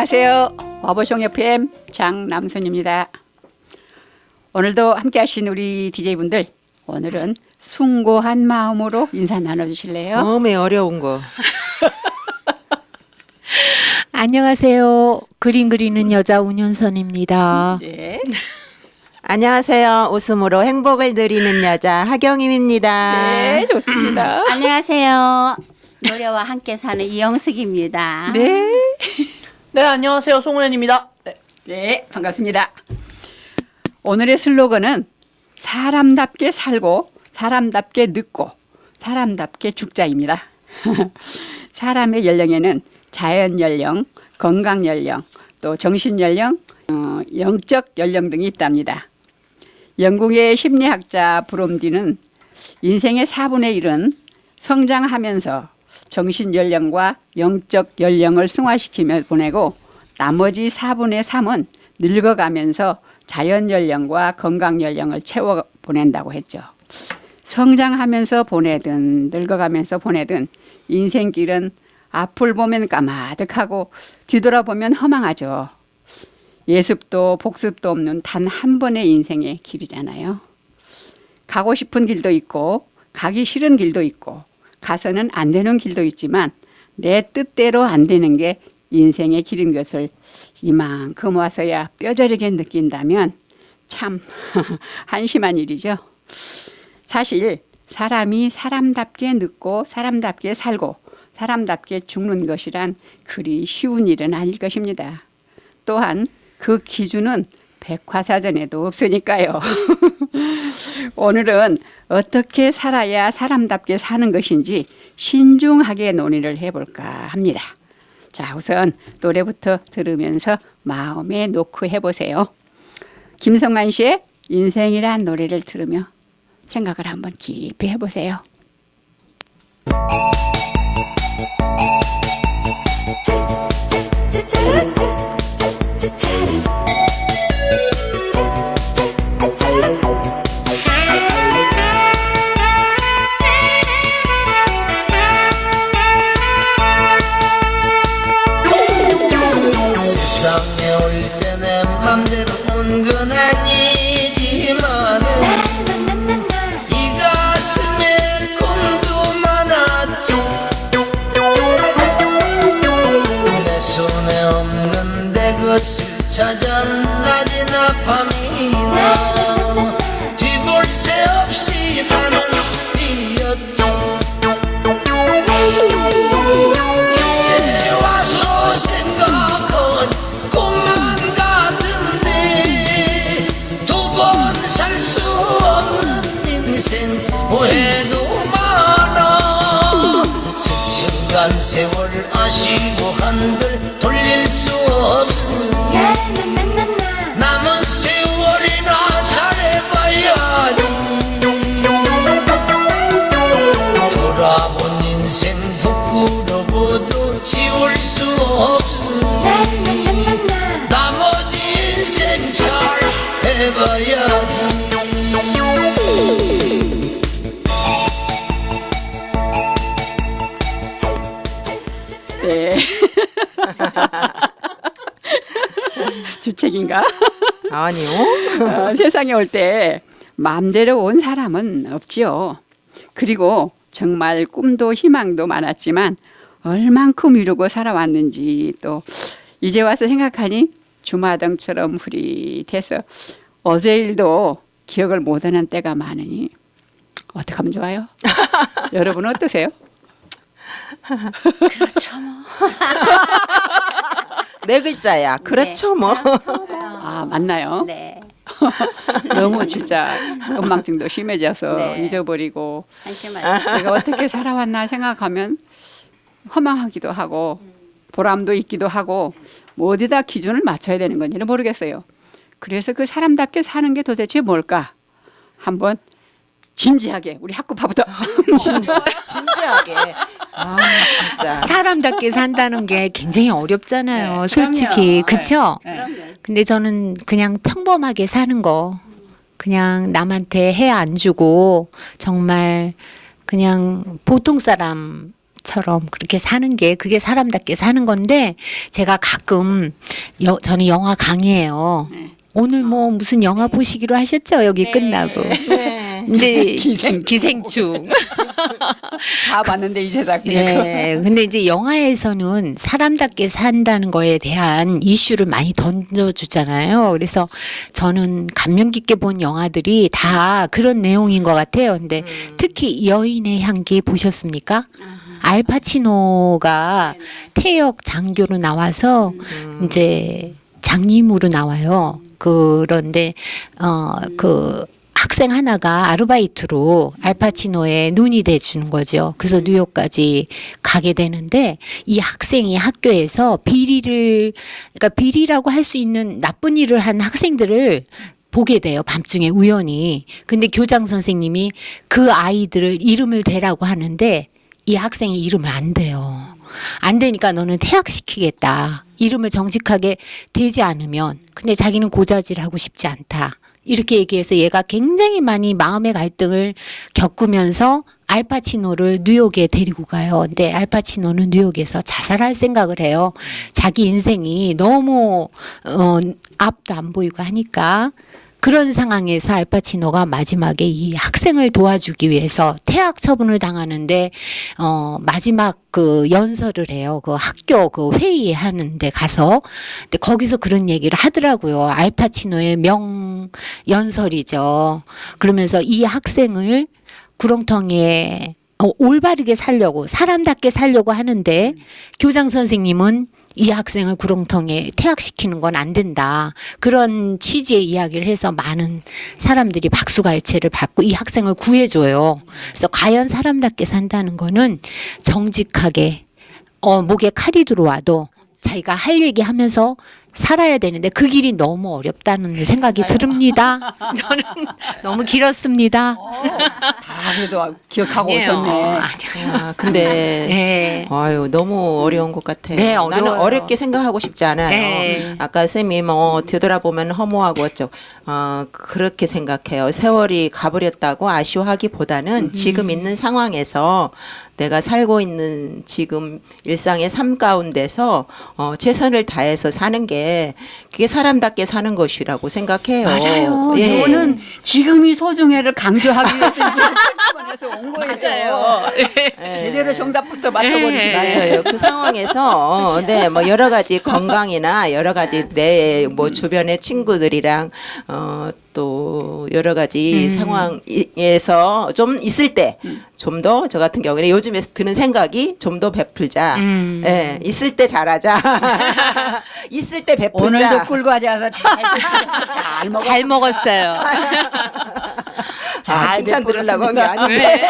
안녕하세요. 와보숑 FM 장남순입니다. 오늘도 함께 하신 우리 DJ분들 오늘은 숭고한 마음으로 인사 나눠주실래요? 마음에 어려운 거. 안녕하세요. 그림 그리는 여자 운현선입니다. 네. 안녕하세요. 웃음으로 행복을 드리는 여자 하경임입니다. 네, 좋습니다. 안녕하세요. 노래와 함께 사는 이영숙입니다. 네. 네, 안녕하세요. 송은현입니다. 네. 네, 반갑습니다. 오늘의 슬로건은 사람답게 살고 사람답게 늙고 사람답게 죽자입니다. 사람의 연령에는 자연 연령, 건강 연령, 또 정신 연령, 어, 영적 연령 등이 있답니다. 영국의 심리학자 브롬디는 인생의 4분의 1은 성장하면서 정신 연령과 영적 연령을 승화시키며 보내고 나머지 4분의 3은 늙어가면서 자연 연령과 건강 연령을 채워 보낸다고 했죠. 성장하면서 보내든 늙어가면서 보내든 인생길은 앞을 보면 까마득하고 뒤돌아보면 허망하죠. 예습도 복습도 없는 단 한 번의 인생의 길이잖아요. 가고 싶은 길도 있고 가기 싫은 길도 있고 가서는 안 되는 길도 있지만 내 뜻대로 안 되는 게 인생의 길인 것을 이만큼 와서야 뼈저리게 느낀다면 참 한심한 일이죠. 사실 사람이 사람답게 늙고 사람답게 살고 사람답게 죽는 것이란 그리 쉬운 일은 아닐 것입니다. 또한 그 기준은 백화사전에도 없으니까요. 오늘은 어떻게 살아야 사람답게 사는 것인지 신중하게 논의를 해볼까 합니다. 자, 우선 노래부터 들으면서 마음에 놓고 해보세요. 김성만 씨의 인생이란 노래를 들으며 생각을 한번 깊이 해보세요. 해봐야지 네. 주책인가? 아니요. 어, 세상에 올 때 마음대로 온 사람은 없지요. 그리고 정말 꿈도 희망도 많았지만 얼만큼 이루고 살아왔는지 또 이제 와서 생각하니 주마등처럼 흐릿해서 어제 일도 기억을 못하는 때가 많으니 어떻게 하면 좋아요? 여러분 은 어떠세요? 그렇죠 뭐. 네 글자야. 그렇죠 뭐. 아 맞나요? 네. 너무 진짜 건망증도 심해져서 네. 잊어버리고 한심하죠. 내가 어떻게 살아왔나 생각하면 허망하기도 하고 보람도 있기도 하고 뭐 어디다 기준을 맞춰야 되는 건지는 모르겠어요. 그래서 그 사람답게 사는 게 도대체 뭘까? 한번 진지하게 우리 학구파부터 진, 진지하게. 아 진짜. 사람답게 산다는 게 굉장히 어렵잖아요. 네, 솔직히. 그럼요. 그쵸? 네. 그럼요. 근데 저는 그냥 평범하게 사는 거. 그냥 남한테 해 안 주고 정말 그냥 보통 사람 처럼 그렇게 사는 게 그게 사람답게 사는 건데 제가 가끔 여, 저는 영화 강의해요. 네. 오늘 뭐 무슨 영화 보시기로 하셨죠? 여기 네. 끝나고 네. 이제 기생충. 기생충. 다 봤는데 이제 다 그냥 예. 근데 이제 영화에서는 사람답게 산다는 거에 대한 이슈를 많이 던져주잖아요. 그래서 저는 감명 깊게 본 영화들이 다 그런 내용인 것 같아요. 근데 특히 여인의 향기 보셨습니까? 알파치노가 태역 장교로 나와서 이제 장님으로 나와요. 그런데 어그 학생 하나가 아르바이트로 알파치노의 눈이 돼 주는 거죠. 그래서 뉴욕까지 가게 되는데 이 학생이 학교에서 비리를 그러니까 비리라고 할 수 있는 나쁜 일을 한 학생들을 보게 돼요. 밤중에 우연히. 근데 교장 선생님이 그 아이들을 이름을 대라고 하는데 이 학생이 이름을 안 대요. 안 되니까 너는 퇴학시키겠다. 이름을 정직하게 대지 않으면. 근데 자기는 고자질하고 싶지 않다. 이렇게 얘기해서 얘가 굉장히 많이 마음의 갈등을 겪으면서 알파치노를 뉴욕에 데리고 가요. 근데 알파치노는 뉴욕에서 자살할 생각을 해요. 자기 인생이 너무 어 앞도 안 보이고 하니까 그런 상황에서 알파치노가 마지막에 이 학생을 도와주기 위해서 퇴학 처분을 당하는데 어 마지막 그 연설을 해요. 그 학교 그 회의에 하는데 가서 근데 거기서 그런 얘기를 하더라고요. 알파치노의 명 연설이죠. 그러면서 이 학생을 구렁텅이에 어, 올바르게 살려고 사람답게 살려고 하는데 교장 선생님은 이 학생을 구렁텅이에 퇴학시키는 건 안 된다. 그런 취지의 이야기를 해서 많은 사람들이 박수갈채를 받고 이 학생을 구해줘요. 그래서 과연 사람답게 산다는 거는 정직하게 어, 목에 칼이 들어와도 자기가 할 얘기 하면서 살아야 되는데 그 길이 너무 어렵다는 생각이 듭니다. 저는 너무 길었습니다. 다 그래도 기억하고 아니에요. 오셨네. 아니요. 아, 근데 네. 아유 너무 어려운 것 같아요. 네, 나는 어려워요. 어렵게 생각하고 싶지 않아요. 네. 아까 쌤이 뭐 되돌아보면 허무하고 어쩌고 어, 그렇게 생각해요. 세월이 가버렸다고 아쉬워하기보다는 지금 있는 상황에서 내가 살고 있는 지금 일상의 삶 가운데서 어, 최선을 다해서 사는 게 그게 사람답게 사는 것이라고 생각해요. 맞아요. 예. 이거는 지금이 소중해를 강조하기 위해서 온 거예요. 예. 제대로 정답부터 맞춰버리시네. 맞아요. 그 상황에서 네, 뭐 여러 가지 건강이나 여러 가지 내 뭐 주변의 친구들이랑 어또 여러 가지 상황에서 좀 있을 때 좀 더 저 같은 경우에는 요즘에 드는 생각이 좀 더 베풀자. 음. 예, 있을 때 잘하자. 있을 때 베풀자. 오늘도 꿀 과자 와서 잘 잘 먹어. 잘 먹었어요. 아, 잘 칭찬 들으려고 한 게. 아닌데.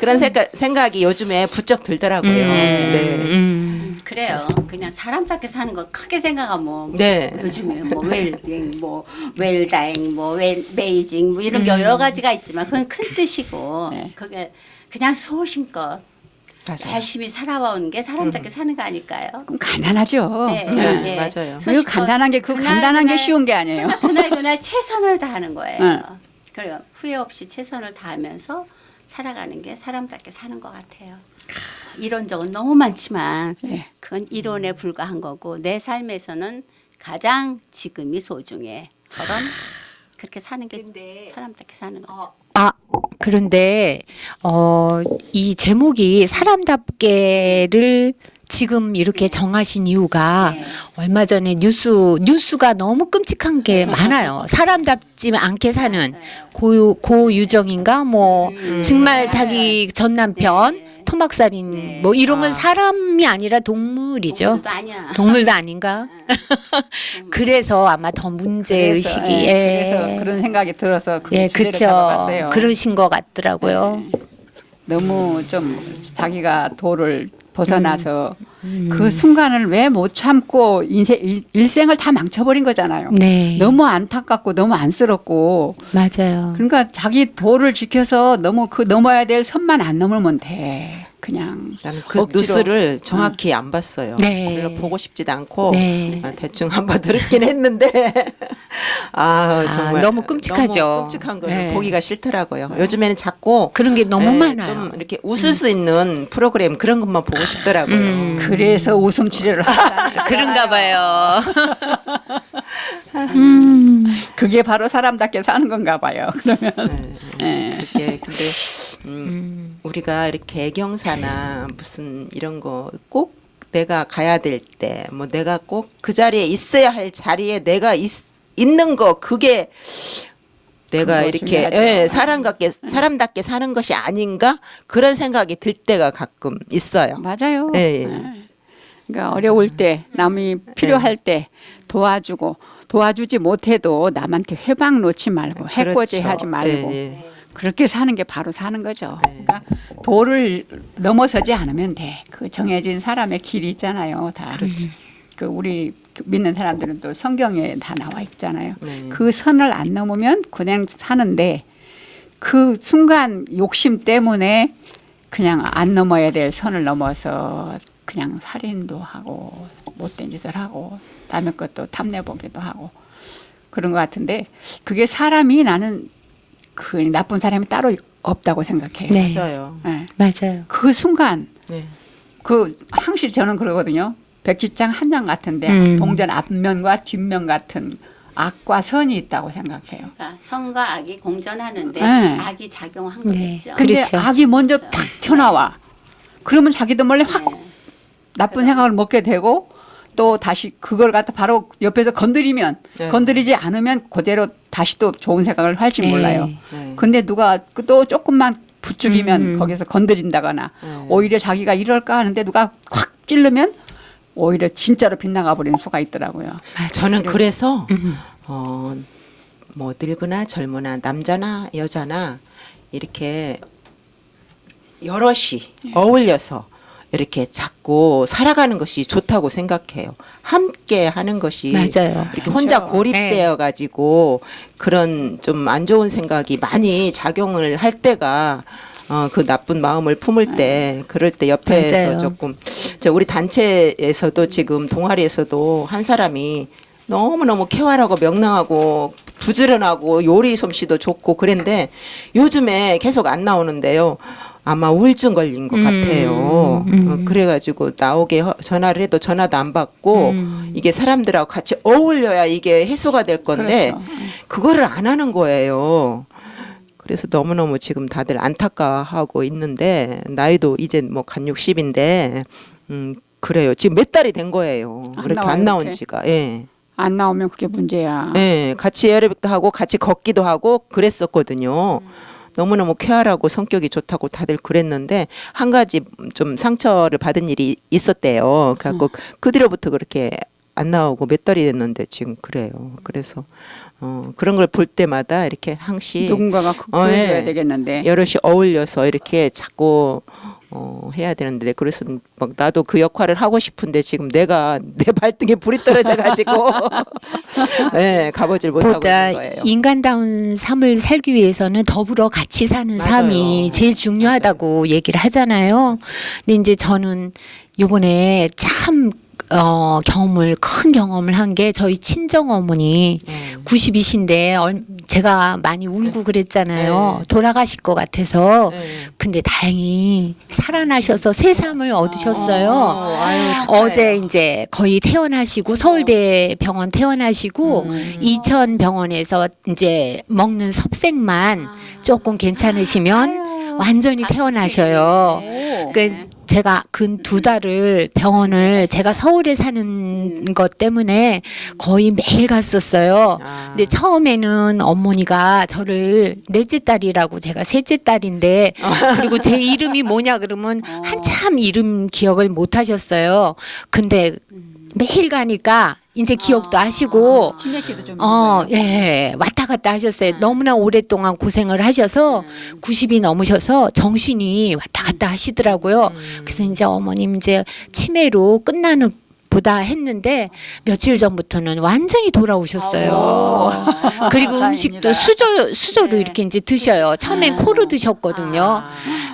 그런 생각, 생각이 요즘에 부쩍 들더라고요. 네. 음. 그래요. 그냥 사람답게 사는 거 크게 생각하면 네. 요즘에 뭐 웰빙, 뭐 웰다잉, 뭐 웰, 베이징 뭐 이런 게 여러 가지가 있지만 그건 큰 뜻이고 네. 그게 그냥 소신껏 맞아요. 열심히 살아온 게 사람답게 사는 거 아닐까요? 그럼 간단하죠. 네, 네, 맞아요. 그리고 간단한 게그 간단한 게 쉬운 게 아니에요. 그날 그날, 그날 최선을 다하는 거예요. 네. 그래요. 후회 없이 최선을 다하면서 살아가는 게 사람답게 사는 것 같아요. 이론적은 너무 많지만 예. 그건 이론에 불과한 거고 내 삶에서는 가장 지금이 소중해처럼 그렇게 사는 게 사람답게 사는 거죠. 아 그런데 어 이 제목이 사람답게를 지금 이렇게 정하신 이유가 네. 얼마 전에 뉴스 뉴스가 너무 끔찍한 게 많아요. 사람답지 않게 사는 고 고유정인가 뭐 정말 자기 전 남편 네. 토막살인 네. 뭐 이런 건 아. 사람이 아니라 동물이죠. 동물도 아니야. 동물도 아닌가? 그래서 아마 더 문제 그래서, 의식이 예, 예. 그래서 그런 생각이 들어서 그 예, 주제를 그렇죠. 잡아봤어요. 그러신 것 같더라고요. 너무 좀 자기가 도를 벗어나서 음. 그 순간을 왜 못 참고 인생 일, 일생을 다 망쳐버린 거잖아요. 네. 너무 안타깝고 너무 안쓰럽고 맞아요. 그러니까 자기 도를 지켜서 너무 그 넘어야 될 선만 안 넘으면 돼. 그냥 나는 그 억지로. 뉴스를 정확히 안 봤어요. 네. 별로 보고 싶지도 않고 네. 아, 대충 한번 들었긴 했는데 아, 정말 너무 끔찍하죠. 너무 끔찍한 거는 네. 보기가 싫더라고요. 요즘에는 자꾸 그런 게 너무 예, 많아요. 좀 이렇게 웃을 수 있는 프로그램 그런 것만 보고 싶더라고요. 음. 그래서 웃음 치료를 하다. 그런가 봐요. 그게 바로 사람답게 사는 건가 봐요. 그러면 네. 예. 그게 근데 음, 우리가 이렇게 애경사나 무슨 이런 거 꼭 내가 가야 될 때 뭐 내가 꼭 그 자리에 있어야 할 자리에 내가 있, 있는 거 그게 내가 이렇게. 예, 사람답게 사람답게 사는 것이 아닌가 그런 생각이 들 때가 가끔 있어요. 맞아요. 예, 예. 예. 그러니까 어려울 때 남이 필요할 때 도와주고 도와주지 못해도 남한테 회방 놓지 말고 해코지 그렇죠. 하지 말고 예, 예. 그렇게 사는 게 바로 사는 거죠. 네. 그러니까 도를 넘어서지 않으면 돼. 그 정해진 사람의 길이 있잖아요. 다. 그 우리 믿는 사람들은 또 성경에 다 나와 있잖아요. 네. 그 선을 안 넘으면 그냥 사는데 그 순간 욕심 때문에 그냥 안 넘어야 될 선을 넘어서 그냥 살인도 하고 못된 짓을 하고 남의 것도 탐내 보기도 하고 그런 것 같은데 그게 사람이 나는 그 나쁜 사람이 따로 없다고 생각해요. 네. 맞아요. 네. 맞아요. 그 순간 네. 그 항시 저는 그러거든요. 백지장 한 장 같은데 음. 동전 앞면과 뒷면 같은 악과 선이 있다고 생각해요. 그러니까 선과 악이 공존하는데 네. 악이 작용한 네. 거겠죠. 근데 그렇죠. 악이 먼저 팍 튀어나와. 그러면 자기도 몰래 확 네. 나쁜 생각을 먹게 되고 또 다시 그걸 갖다 바로 옆에서 건드리면 네. 건드리지 않으면 그대로 다시 또 좋은 생각을 할지 네. 몰라요. 네. 근데 누가 또 조금만 부추기면 음. 거기서 건드린다거나 네. 오히려 자기가 이럴까 하는데 누가 확 찔르면 오히려 진짜로 빗나가 버리는 수가 있더라고요. 저는 그래서 음. 어, 뭐 늙으나 젊으나 남자나 여자나 이렇게 여럿이 어울려서 이렇게 자꾸 살아가는 것이 좋다고 생각해요. 함께 하는 것이 맞아요. 이렇게 혼자 그렇죠. 고립되어 가지고 그런 좀 안 좋은 생각이 많이 작용을 할 때가 어, 그 나쁜 마음을 품을 때 그럴 때 옆에서 맞아요. 조금 저 우리 단체에서도 지금 동아리에서도 한 사람이 너무너무 쾌활하고 명랑하고 부지런하고 요리 솜씨도 좋고 그랬는데 요즘에 계속 안 나오는데요. 아마 우울증 걸린 것 음, 같아요. 음. 어, 그래가지고 나오게 허- 전화를 해도 전화도 안 받고 음. 이게 사람들하고 같이 어울려야 이게 해소가 될 건데 그렇죠. 그거를 안 하는 거예요. 그래서 너무너무 지금 다들 안타까워하고 있는데 나이도 이제 뭐 간 60인데 음 그래요. 지금 몇 달이 된 거예요. 안 그렇게 나와요, 안 나온 이렇게? 지가. 예. 안 나오면 그게 문제야. 예. 같이 에어로빅도 하고 같이 걷기도 하고 그랬었거든요. 너무너무 쾌활하고 성격이 좋다고 다들 그랬는데 한 가지 좀 상처를 받은 일이 있었대요. 그래갖고 그 뒤로부터 그렇게 안 나오고 몇 달이 됐는데 지금 그래요. 그래서 어 그런 걸 볼 때마다 이렇게 항시 누군가가 그- 어, 구해줘야 예. 되겠는데. 여럿이 어울려서 이렇게 자꾸 어, 해야 되는데 그래서 막 나도 그 역할을 하고 싶은데 지금 내가 내 발등에 불이 떨어져 가지고 예 가보질 못하고 보다 있는 거예요. 인간다운 삶을 살기 위해서는 더불어 같이 사는 맞아요. 삶이 제일 중요하다고 얘기를 하잖아요. 근데 이제 저는 요번에 참 어, 경험을 큰 경험을 한 게 저희 친정 어머니 예. 90이신데 얼, 제가 많이 울고 그랬잖아요. 네. 돌아가실 것 같아서. 예. 근데 다행히 살아나셔서 새삼을 얻으셨어요. 어, 아유. 어제 이제 거의 퇴원하시고 서울대 병원 퇴원하시고 음. 이천 병원에서 이제 먹는 섭생만 조금 괜찮으시면 완전히 퇴원하셔요. 오. 그 제가 근 두 달을 병원을 제가 서울에 사는 것 때문에 거의 매일 갔었어요. 아. 근데 처음에는 어머니가 저를 넷째 딸이라고 제가 셋째 딸인데 그리고 제 이름이 뭐냐 그러면 한참 이름 기억을 못 하셨어요. 근데 매일 가니까 이제 기억도 하시고 치매기도 좀. 어, 거예요. 예, 왔다 갔다 하셨어요. 너무나 오랫동안 고생을 하셔서 90이 넘으셔서 정신이 왔다 갔다 하시더라고요. 그래서 이제 어머님 이제 치매로 끝나는 보다 했는데 며칠 전부터는 완전히 돌아오셨어요. 그리고 다행이다. 음식도 수저 수저로 이렇게 이제 드셔요. 처음엔 코로 드셨거든요.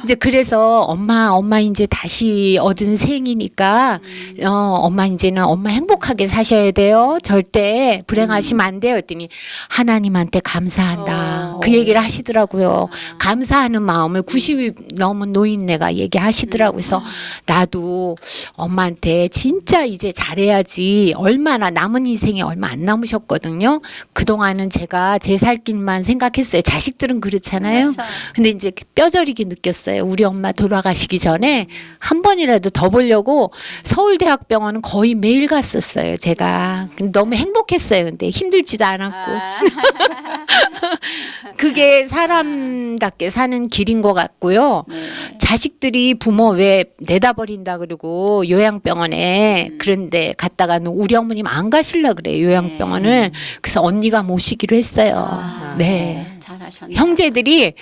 이제 그래서 엄마 엄마 이제 다시 얻은 생이니까 어 엄마 이제는 엄마 행복하게 사셔야 돼요. 절대 불행하시면 안 돼요. 했더니 하나님한테 감사한다. 어. 그 얘기를 하시더라고요. 감사하는 마음을 90이 넘은 노인네가 얘기하시더라고요. 그래서 나도 엄마한테 진짜 이제 잘해야지 얼마나 남은 인생이 얼마 안 남으셨거든요. 그동안은 제가 제 살 길만 생각했어요. 자식들은 그렇잖아요. 그렇죠. 근데 이제 뼈저리게 느꼈어요. 우리 엄마 돌아가시기 전에 한 번이라도 더 보려고 서울대학병원은 거의 매일 갔었어요. 제가 너무 행복했어요. 근데 힘들지도 않았고 아, 그게 사람답게 사는 길인 것 같고요. 네. 자식들이 부모 왜 내다 버린다 그러고 요양병원에 음. 그런 데 갔다가는 우리 어머님 안 가실라 그래요 요양병원을 그래서 언니가 모시기로 했어요. 네. 아, 네. 잘하셨네. 형제들이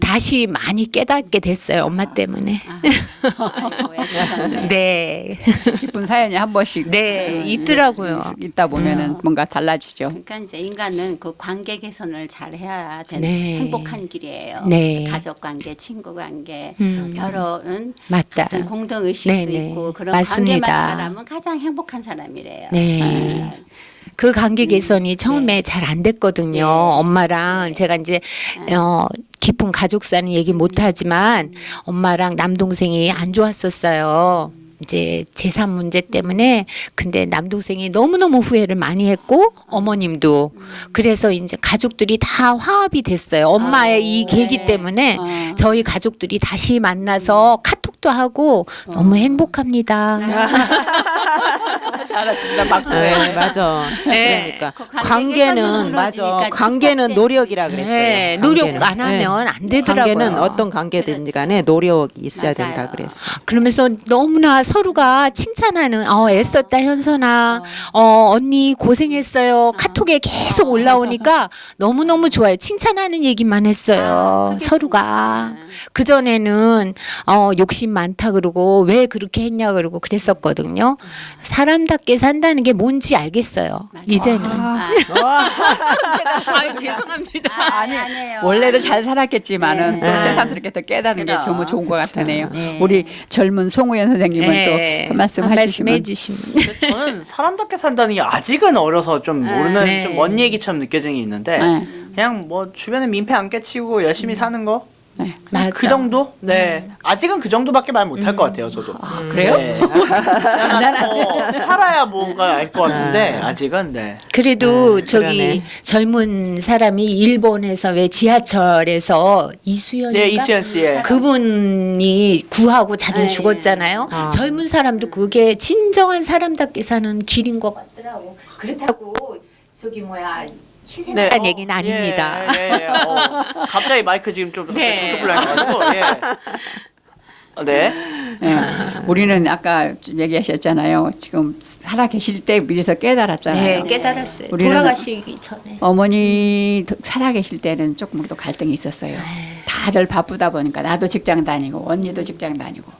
다시 많이 깨닫게 됐어요 엄마 때문에. 아, 아이고, 애쓰셨네. 네, 기쁜 사연이 한 번씩 네 음, 있더라고요. 있- 있다 보면은 뭔가 달라지죠. 그러니까 이제 인간은 그 관계 개선을 잘 해야 되는 네. 행복한 길이에요. 네. 가족 관계, 친구 관계, 음. 결혼은 맞다. 같은 공동 의식도 네, 네. 있고 그런 맞습니다. 관계만 잘하면 가장 행복한 사람이래요. 네. 그 관계 개선이 처음에 잘 안 됐거든요. 네. 엄마랑 제가 이제 어 깊은 가족사는 얘기 못 하지만 엄마랑 남동생이 안 좋았었어요. 이제 재산 문제 때문에 근데 남동생이 너무너무 후회를 많이 했고 어머님도 그래서 이제 가족들이 다 화합이 됐어요. 엄마의 이 계기 네. 때문에 어. 저희 가족들이 다시 만나서 카톡도 하고 너무 행복합니다. 잘했습니다. 박수. 네, 맞아. 네. 그러니까 그 관계 관계는 맞아. 무너지니까 관계는 축복된- 노력이라 그랬어요. 네, 노력 관계는. 안 하면 안 되더라고요. 관계는 어떤 관계든지 간에 노력이 있어야 맞아요. 된다 그랬어. 그러면서 너무나 서로가 칭찬하는 어 애썼다 현선아 어 언니 고생했어요 카톡에 계속 올라오니까 너무 너무 좋아요 칭찬하는 얘기만 했어요 아, 그게 서로가 좋구나. 그 전에는 어 욕심 많다 그러고 왜 그렇게 했냐 그러고 그랬었거든요 사람답게 산다는 게 뭔지 알겠어요 맞아요. 이제는 아, 아유 죄송합니다 아, 아니, 아니에요. 원래도 잘 살았겠지만은 네. 또 새삼스럽게 또 깨닫는 게 그럼. 정말 좋은 것 같으네요. 네. 우리 젊은 송우연 선생님은 네. 또한 말씀 한 해주시면 해주시면 저는 사람답게 산다는 게 아직은 어려서 좀 모르는 네. 좀 먼 얘기처럼 느껴지는 게 있는데 네. 그냥 뭐 주변에 민폐 안 끼치고 열심히 사는 거. 네. 맞아. 그 정도? 네. 아직은 그 정도밖에 말 못할 것 같아요, 저도. 아, 그래요? 네. 뭐 살아야 뭔가 알 것 같은데 아직은 네. 그래도 저기 그러네. 젊은 사람이 일본에서 왜 지하철에서 이수연인가 네, 이수연 씨의 그분이 구하고 자기는 네. 죽었잖아요. 아. 젊은 사람도 그게 진정한 사람답게 사는 길인 것 같더라고. 그렇다고 저기 뭐야 희생하는 어, 얘기는 아닙니다. 예, 예, 예. 어, 갑자기 마이크 지금 좀 네. 족족불량해가지고 예. 어, 네. 예. 우리는 아까 얘기하셨잖아요. 지금 살아 계실 때 미리서 깨달았잖아요. 네, 깨달았어요. 우리는- 돌아가시기 전에. 어머니 살아 계실 때는 조금 더 갈등이 있었어요. 네. 다들 바쁘다 보니까 나도 직장 다니고 언니도 직장 다니고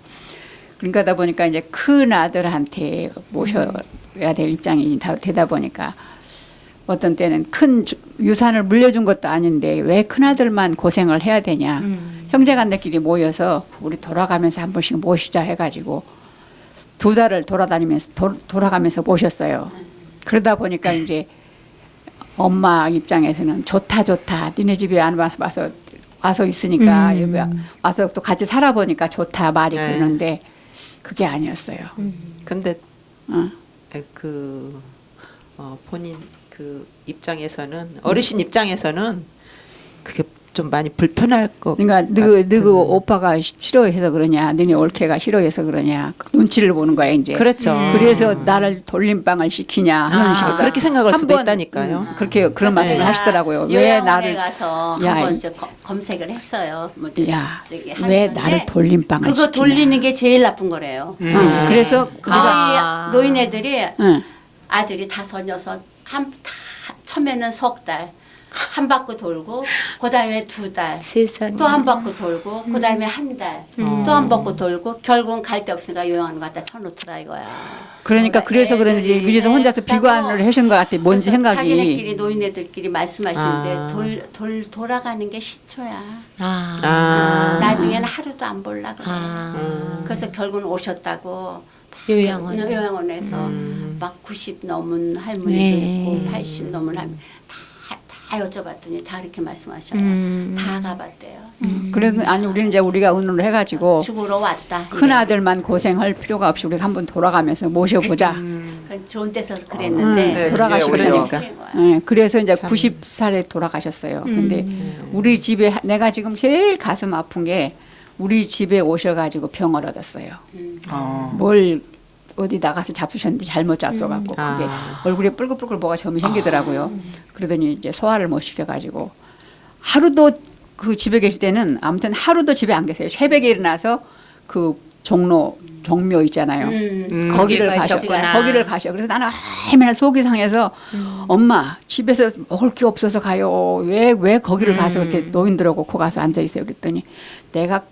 그러니까 보니까 이제 큰 아들한테 모셔야 될 입장이 다 되다 보니까 어떤 때는 큰 주- 유산을 물려준 것도 아닌데 왜 큰 아들만 고생을 해야 되냐 음. 형제간들끼리 모여서 우리 돌아가면서 한 번씩 모시자 해가지고 두 달을 돌아다니면서 도, 돌아가면서 모셨어요. 그러다 보니까 이제 엄마 입장에서는 좋다 좋다 니네 집에 안 와서 와서, 와서 있으니까 음. 여기 와서 또 같이 살아보니까 좋다 말이 네. 그러는데 그게 아니었어요. 근데 어. 그 어, 본인 그 입장에서는 어르신 입장에서는 그게 좀 많이 불편할 거. 그러니까 너그. 너그 오빠가 싫어해서 그러냐, 너네 올케가 싫어해서 그러냐 그 눈치를 보는 거야 이제. 그렇죠. 그래서 나를 돌림방을 시키냐 하는 아, 식으로 그렇게 생각할 한 수도 번, 있다니까요. 음, 그렇게 그런 말씀을 제가 하시더라고요. 왜 요양원에 나를 가서 야, 한번 이- 이제 검- 검색을 했어요. 뭐 야, 저기 왜 하는데 나를 돌림방을 그거 시키냐. 돌리는 게 제일 나쁜 거래요. 음. 응, 그래서 거의 아. 노인애들이 응, 아들이 다섯 여섯 한 다 처음에는 석 달, 한 바퀴 돌고 그다음에 두 달. 또 한 바퀴 돌고 그다음에 한 달. 또한 바퀴 돌고 결국은 갈 데 없으니까 요양원 갖다 쳐놓더라 이거야. 그러니까 그래서 그런지 위에서 혼자서. 비관을 하신 것 같아. 뭔지 생각이. 자기네끼리 노인네들끼리 말씀하시는데 아. 돌, 돌 돌아가는 게 시초야. 아. 아. 나중에는 하루도 안 볼라 그래. 아. 그래서 결국은 오셨다고 요양원. 요양원에서 음. 막 90 넘은 할머니도 네. 있고 80 넘은 할머니 다, 다 여쭤봤더니 다 이렇게 말씀하셔요. 음. 다 가봤대요. 그래도 아니 우리는 이제 우리가 의논을 해가지고 죽으러 왔다. 큰 아들만 고생할 필요가 없이 우리가 한번 돌아가면서 모셔보자. 그 좋은 데서 그랬는데 음, 네, 오히려- 그러니까. 예, 그래서 이제 참. 90살에 돌아가셨어요. 근데 우리 집에 내가 지금 제일 가슴 아픈 게 우리 집에 오셔가지고 병을 얻었어요. 어. 뭘 어디 나가서 잡수셨는데 잘못 잡숴갖고 그게 아. 얼굴에 뿔글뿔글 뭐가 점이 생기더라고요. 그러더니 이제 소화를 못 시켜가지고 하루도 그 집에 계실 때는 아무튼 하루도 집에 안 계세요. 새벽에 일어나서 그 종로 종묘 있잖아요. 음. 음. 거기를 거기 가셨 가셨구나. 거기를 가셔. 그래서 나는 얼마나 속이 상해서 엄마 집에서 먹을 게 없어서 가요. 왜 왜 거기를 가서 이렇게 노인들하고 코 가서 앉아 있어요. 그랬더니 내가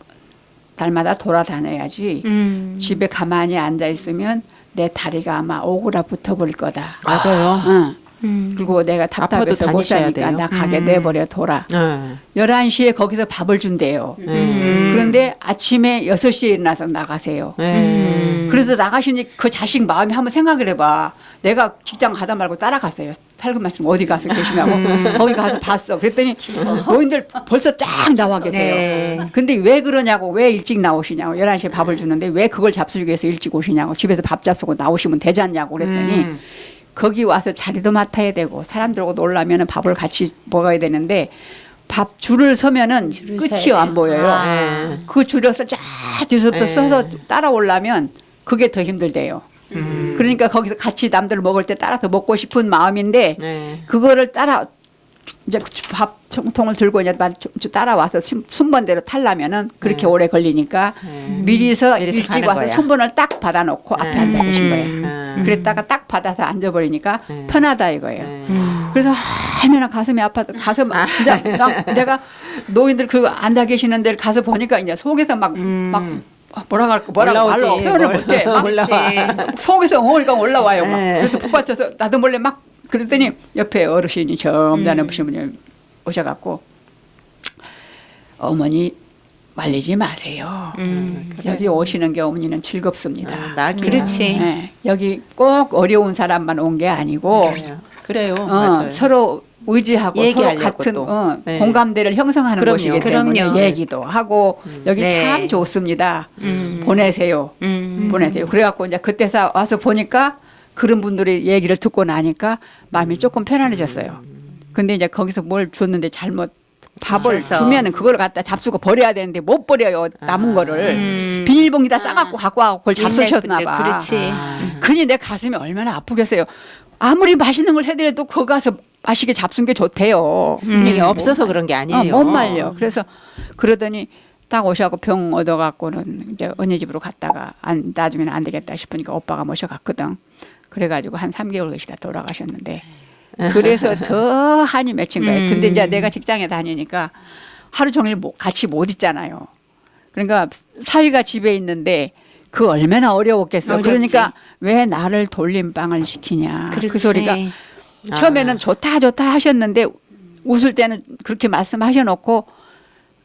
달마다 돌아다녀야지. 음. 집에 가만히 앉아 있으면 내 다리가 아마 오그라 붙어버릴 거다. 맞아요. 응. 음. 그리고 내가 답답해서 못 사니까 돼요. 나 가게 음. 내버려 둬라. 네. 11시에 거기서 밥을 준대요. 네. 그런데 아침에 6시에 일어나서 나가세요. 네. 그래서 나가시니 그 자식 마음이 한번 생각을 해봐. 내가 직장 가다 말고 따라갔어요. 살금 말씀 어디 가서 계시냐고. 거기 가서 봤어. 그랬더니 노인들 벌써 쫙 나와 계세요. 네. 근데 왜 그러냐고, 왜 일찍 나오시냐고. 11시에 밥을 주는데 왜 그걸 잡수기 위해서 일찍 오시냐고. 집에서 밥 잡수고 나오시면 되지 않냐고 그랬더니 음. 거기 와서 자리도 맡아야 되고 사람들하고 놀라면 밥을 같이 먹어야 되는데 밥 줄을 서면은 줄을 끝이 서야 안. 보여요. 아. 네. 그 줄여서 쫙 뒤서부터 네. 서서 따라오려면 그게 더 힘들대요. 음. 그러니까 거기서 같이 남들 먹을 때 따라서 먹고 싶은 마음인데 네. 그거를 따라 이제 밥 통을 들고 이제 막 따라와서 순- 순번대로 탈라면은 그렇게 오래 걸리니까 네. 미리서 미리서 일찍 가는 와서 거야. 순번을 딱 받아놓고 앞에 네. 앉아 계신 거예요. 음. 그랬다가 딱 받아서 앉아버리니까 네. 편하다 이거예요. 네. 그래서 얼마나 가슴이 아파서 가서 막 그냥 막 내가 노인들 그 앉아 계시는 데를 가서 보니까 이제 속에서 막막 음. 뭐라 할까 뭐라고 올라오지. 말로 표현을 뭘- 못해 막 올라와. 속에서 엉덩이가 올라와요 막 네. 그래서 폭받쳐서 나도 몰래 막 그랬더니 옆에 어르신이 점잖으신 분이 오셔갖고 어머니 말리지 마세요 음. 여기 오시는 게 어머니는 즐겁습니다 아. 그렇지. 네, 여기 꼭 어려운 사람만 온 게 아니고 네. 그래요. 어, 맞아요. 서로 의지하고 서로 얘기하려고 같은 또. 어, 네. 공감대를 형성하는 그럼요. 곳이기 때문에 그럼요. 얘기도 하고 여기 네. 참 좋습니다. 음. 보내세요. 음. 보내세요. 그래갖고 이제 그때 사 와서 보니까 그런 분들의 얘기를 듣고 나니까 마음이 조금 편안해졌어요. 근데 이제 거기서 뭘 줬는데 잘못 밥을 그래서. 주면은 그걸 갖다 잡수고 버려야 되는데 못 버려요 남은 아. 거를 음. 비닐봉지다 싸갖고 갖고 와고 그걸 잡수셨나 봐. 그렇지. 아. 그니 내 가슴이 얼마나 아프겠어요. 아무리 맛있는 걸 해드려도 거기 가서 맛있게 잡순 게 좋대요. 이게 없어서 그런 게 아니에요. 어, 못 말려. 그래서 그러더니 딱 오셔갖고 병 얻어갖고는 이제 언니 집으로 갔다가 안 나중에는 안 되겠다 싶으니까 오빠가 모셔갔거든. 그래가지고 한 3개월 계시다 돌아가셨는데 그래서 더 한이 맺힌 거예요. 근데 이제 내가 직장에 다니니까 하루 종일 뭐 같이 못 있잖아요. 그러니까 사위가 집에 있는데 그 얼마나 어려웠겠어. 어렵지. 그러니까 왜 나를 돌림방을 시키냐. 그 그렇지. 소리가 처음에는 좋다 좋다 하셨는데 웃을 때는 그렇게 말씀하셔놓고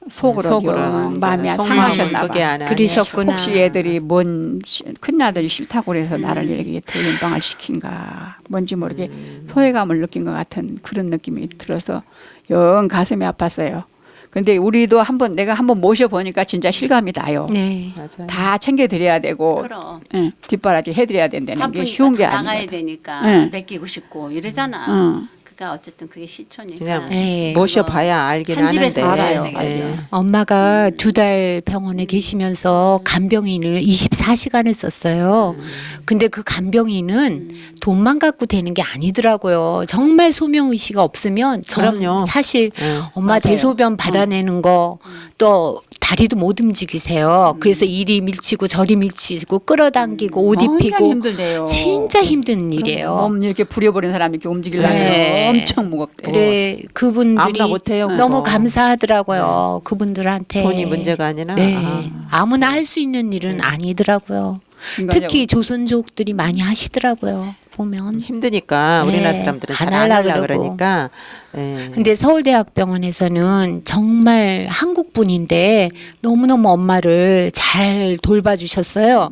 속으로 속으로는 영 이제 마음이 상하셨나 봐. 그러셨구나. 혹시 애들이 뭔 시- 큰아들이 싫다고 그래서 나를 이렇게 돌림방을 시킨가 뭔지 모르게 음. 소외감을 느낀 것 같은 그런 느낌이 들어서 영 가슴이 아팠어요. 근데 우리도 한번 내가 한번 모셔보니까 진짜 실감이 나요. 네. 맞아요. 다 챙겨드려야 되고 그럼 예, 뒷바라지 해드려야 된다는 게 바쁘니까 쉬운 게 다 나가야 아니에요. 되니까 네. 맡기고 싶고 이러잖아. 응. 그러니까 어쨌든 그게 시초니까. 그냥 네. 모셔봐야 알긴 한 집에서 하는데. 알아요. 네. 엄마가 두 달 병원에 계시면서 간병인을 24시간을 썼어요. 근데 그 간병인은 돈만 갖고 되는 게 아니더라고요. 정말 소명 의식 이 없으면 전 그럼요. 사실 네. 엄마 맞아요. 대소변 받아내는 거 또 다리도 못 움직이세요. 그래서 이리 밀치고 저리 밀치고 끌어당기고 옷 입히고 힘들대요. 진짜 힘든 일이에요. 몸 이렇게 부려버린 사람이 이렇게 움직이려면 네. 엄청 무겁대. 그래 그분들이 아무나 못해요, 그거. 너무 감사하더라고요. 그분들한테 돈이 문제가 아니라 네. 아. 아무나 할 수 있는 일은 아니더라고요. 인간적으로. 특히 조선족들이 많이 하시더라고요. 보면. 힘드니까 네, 우리나라 사람들은 안 잘안 하려고 하려고 그러고. 그러니까 예. 근데 서울대학병원에서는 정말 한국 분인데 너무너무 엄마를 잘 돌봐주셨어요.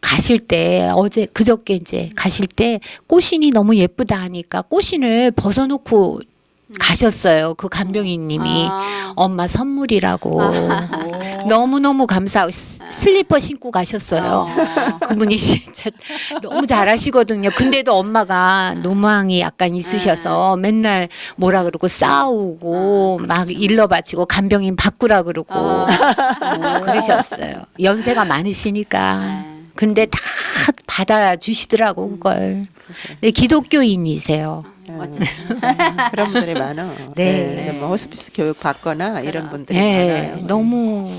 가실 때 어제 그저께 이제 가실 때 꽃신이 너무 예쁘다 하니까 꽃신을 벗어놓고 가셨어요. 그 간병인님이 아. 엄마 선물이라고 너무 너무 감사하고 스- 슬리퍼 신고 가셨어요. 그분이 진짜 너무 잘하시거든요. 근데도 엄마가 노망이 약간 있으셔서 맨날 뭐라 그러고 싸우고 막 일러 바치고 간병인 바꾸라 그러고 어. 어, 그러셨어요. 연세가 많으시니까. 근데 다 받아주시더라고 그걸. 네, 기독교인이세요. 어쨌든 그런 분들이 많아. 네. 네. 뭐 호스피스 교육 받거나 이런 분들이 네, 많아요. 너무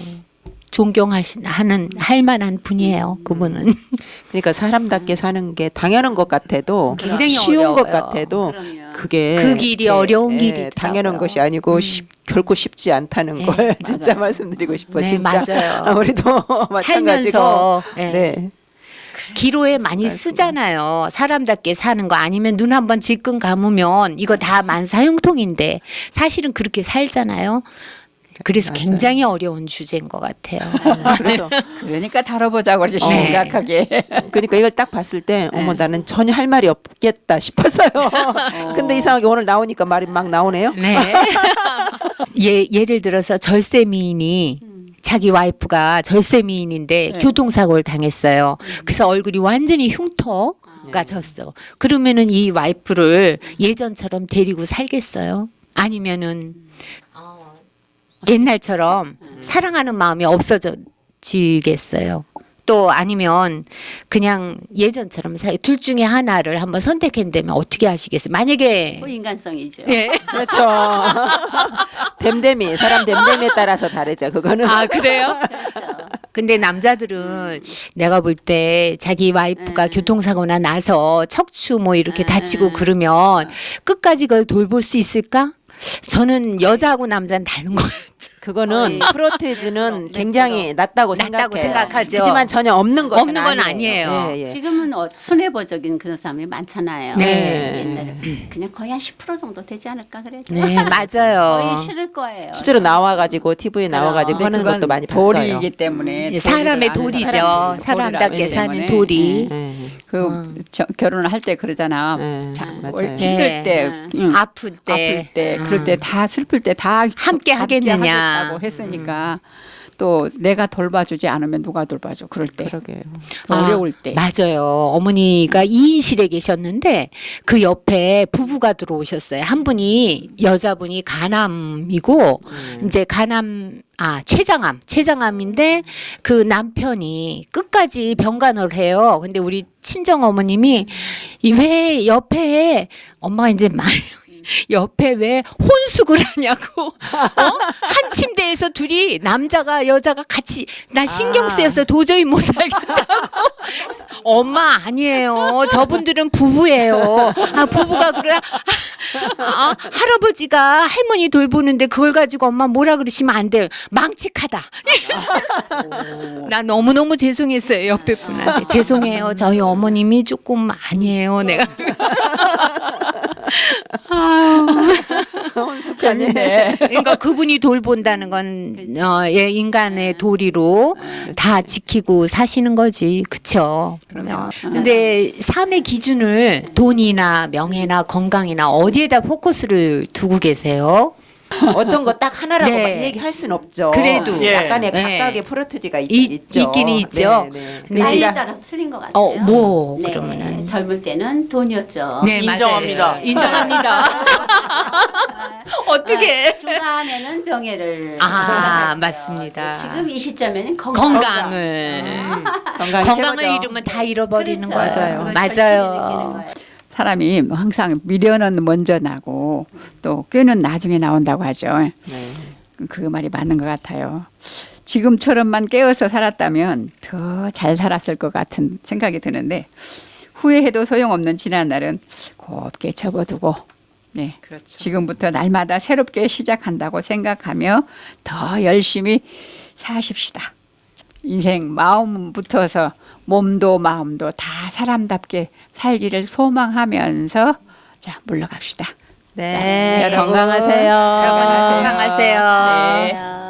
존경하신 하는 할 만한 분이에요. 그분은. 그러니까 사람답게 사는 게 당연한 것 같아도 굉장히 쉬운 것 어려워요. 같아도 그럼요. 그게 그 길이 이렇게, 어려운 예, 길이더라고요. 당연한 것이 아니고 쉽- 결코 쉽지 않다는 네, 걸 진짜 말씀드리고 싶어. 네, 진짜 맞아요. 우리도 마찬가지고 살면서 네. 네. 기로에 많이 쓰잖아요. 사람답게 사는 거 아니면 눈 한번 질끈 감으면 이거 다 만사형통인데 사실은 그렇게 살잖아요. 그래서 맞아요. 굉장히 어려운 주제인 것 같아요. 그래서 그러니까 다뤄보자고 그러지 네. 심각하게. 그러니까 이걸 딱 봤을 때 어머 나는 전혀 할 말이 없겠다 싶었어요. 근데 이상하게 오늘 나오니까 말이 막 나오네요. 네. 예, 예를 들어서 절세 미인이 자기 와이프가 절세 미인인데 네. 교통사고를 당했어요. 그래서 얼굴이 완전히 흉터가 졌어. 그러면은 이 와이프를 예전처럼 데리고 살겠어요? 아니면은 어, 옛날처럼 사랑하는 마음이 없어지겠어요? 또 아니면 그냥 예전처럼 살- 둘 중에 하나를 한번 선택한다면 어떻게 하시겠어요? 만약에 그 인간성이죠. 예. 그렇죠. 댐댐이 사람 댐댐에 따라서 다르죠. 그거는 아 그래요? 그렇죠. 근데 남자들은 내가 볼 때 자기 와이프가 음. 교통사고나 나서 척추 뭐 이렇게 음. 다치고 그러면 끝까지 그걸 돌볼 수 있을까? 저는 여자하고 남자는 다른 거 같아요. 그거는 거의 프로테즈는 굉장히 낫다고 낫다고 생각해요. 생각하죠. 하지만 전혀 없는 건 없는 건 아니에요. 예, 예. 지금은 어, 순애보적인 그런 사람이 많잖아요. 네. 옛날에 그냥 거의 한 10% 정도 되지 않을까 그래도. 네 거의 맞아요. 싫을 거예요. 실제로 나와가지고 TV에 나와가지고 하는 것도 많이 봤어요. 도리이기 때문에 예, 사람의 도리를 사람들이 사람답게 사는 알기 도리. 때문에, 예. 그 음. 저, 결혼을 할 때 그러잖아. 네, 자, 맞아요. 뭘 힘들 네. 때, 네. 응, 아플 때, 아플 때, 음. 그럴 때 다 슬플 때 다 함께 하겠느냐. 하겠다고 했으니까 또 내가 돌봐주지 않으면 누가 돌봐줘? 그럴 때 그러게요. 아, 어려울 때. 맞아요. 어머니가 2인실에 계셨는데 그 옆에 부부가 들어오셨어요. 한 분이 여자분이 간암이고 음. 이제 간암 아 췌장암 췌장암인데 그 남편이 끝까지 병간호를 해요. 근데 우리 친정 어머님이 이왜 옆에 엄마가 이제 말 옆에 왜 혼숙을 하냐고. 어? 한 침대에서 둘이 남자가 여자가 같이 나 신경 아. 쓰여서 도저히 못 살겠다고. 엄마 아니에요. 저분들은 부부예요. 아 부부가 그래? 아, 할아버지가 할머니 돌보는데 그걸 가지고 엄마 뭐라 그러시면 안 돼요. 망측하다. 나 너무 너무 죄송했어요 옆에 분한테. 죄송해요. 저희 어머님이 조금 아니에요 내가 재밌네. 그러니까 그분이 돌본다는 건 어, 예, 인간의 도리로 다 지키고 사시는 거지, 그쵸? 그러면. 근데 삶의 기준을 돈이나 명예나 건강이나 어디에다 포커스를 두고 계세요? 어떤 거 딱 하나라고 네. 막 얘기할 순 없죠. 그래도 예. 약간의 네. 각각의 있, 있- 있죠. 있기는 있죠. 네, 네. 근데 나이에 이제- 따라서 틀린 것 같아요. 어, 뭐, 네, 그러면은. 젊을 때는 돈이었죠. 네, 인정합니다. 맞아요. 인정합니다. 어떻게? 아, 중간에는 병해를 아, 생각했죠. 맞습니다. 지금 이 시점에는 건강. 건강을 건강이 건강을 최고죠. 잃으면 다 잃어버리는 그렇죠. 거예요. 맞아요. 맞아요. 절실히 느끼는 거예요. 사람이 뭐 항상 미련은 먼저 나고 또 꾀는 나중에 나온다고 하죠. 네. 그 말이 맞는 것 같아요. 지금처럼만 깨어서 살았다면 더 잘 살았을 것 같은 생각이 드는데 후회해도 소용없는 지난 날은 곱게 접어두고 네. 그렇죠. 지금부터 날마다 새롭게 시작한다고 생각하며 더 열심히 사십시다. 인생 마음부터서 몸도 마음도 다 사람답게 살기를 소망하면서 자 물러갑시다. 네, 여러분, 건강하세요. 건강하세요. 건강하세요. 네. 네.